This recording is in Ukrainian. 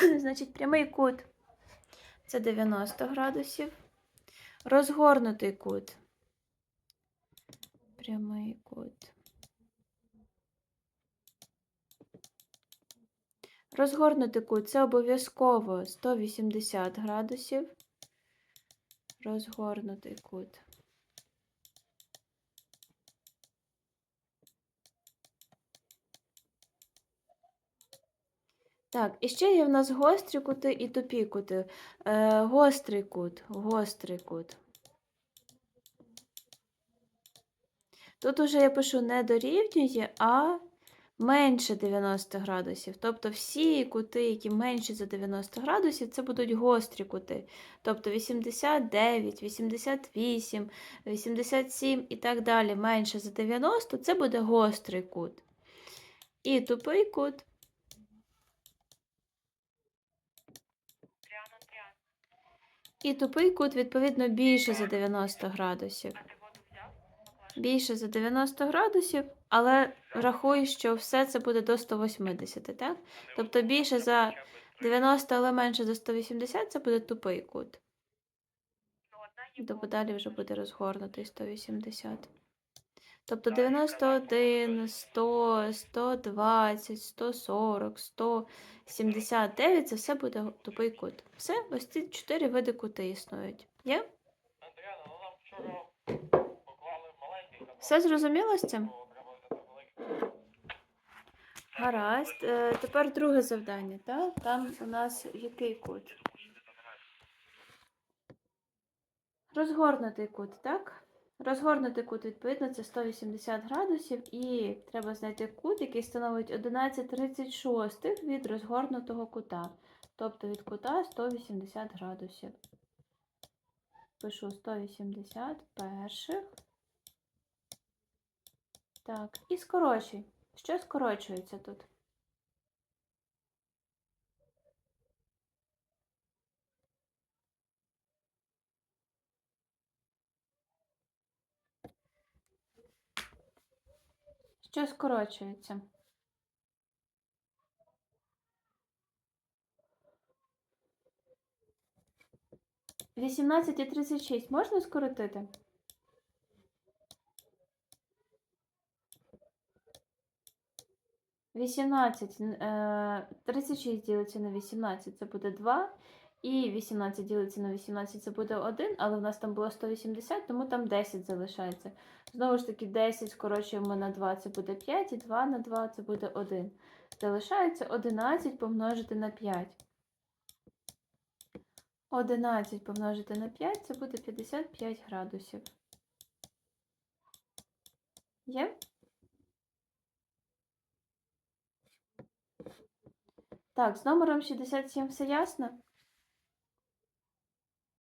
Значить, прямий кут це 90 градусів. Розгорнутий кут. Прямий кут. Розгорнутий кут це обов'язково 180 градусів. Розгорнутий кут. Так, і ще є в нас гострі кути і тупі кути. Е, гострий кут, гострий кут. Тут уже я пишу не дорівнює, а менше 90 градусів. Тобто всі кути, які менші за 90 градусів, це будуть гострі кути. Тобто 89, 88, 87 і так далі менше за 90 це буде гострий кут. І тупий кут. І тупий кут, відповідно, більше за 90 градусів. Більше за 90 градусів, але рахуй, що все це буде до 180, так? Тобто більше за 90, але менше за 180 це буде тупий кут. Тобто далі вже буде розгорнутий 180. Тобто 91, 100, 120, 140, 179 це все буде тупий кут. Все, ось ці чотири види кути існують. Є? Ну. Все зрозуміло з цим? Гаразд. Е, тепер друге завдання, так? Там у нас який кут? Розгорнутий кут, так? Розгорнутий кут, відповідно, це 180 градусів, і треба знайти кут, який становить 11,36 від розгорнутого кута. Тобто від кута 180 градусів. Пишу 180 перших. Так, і скорочуй. Що скорочується тут? Що скорочується? Вісімнадцять і тридцять шість можна скоротити? Вісімнадцять, е, тридцять шість ділиться на вісімнадцять, це буде два. І 18 ділиться на 18, це буде 1, але в нас там було 180, тому там 10 залишається. Знову ж таки, 10 скорочуємо на 2, це буде 5, і 2 на 2 це буде 1. Залишається 11 помножити на 5. 11 помножити на 5 це буде 55 градусів. Є? Так, з номером 67 все ясно?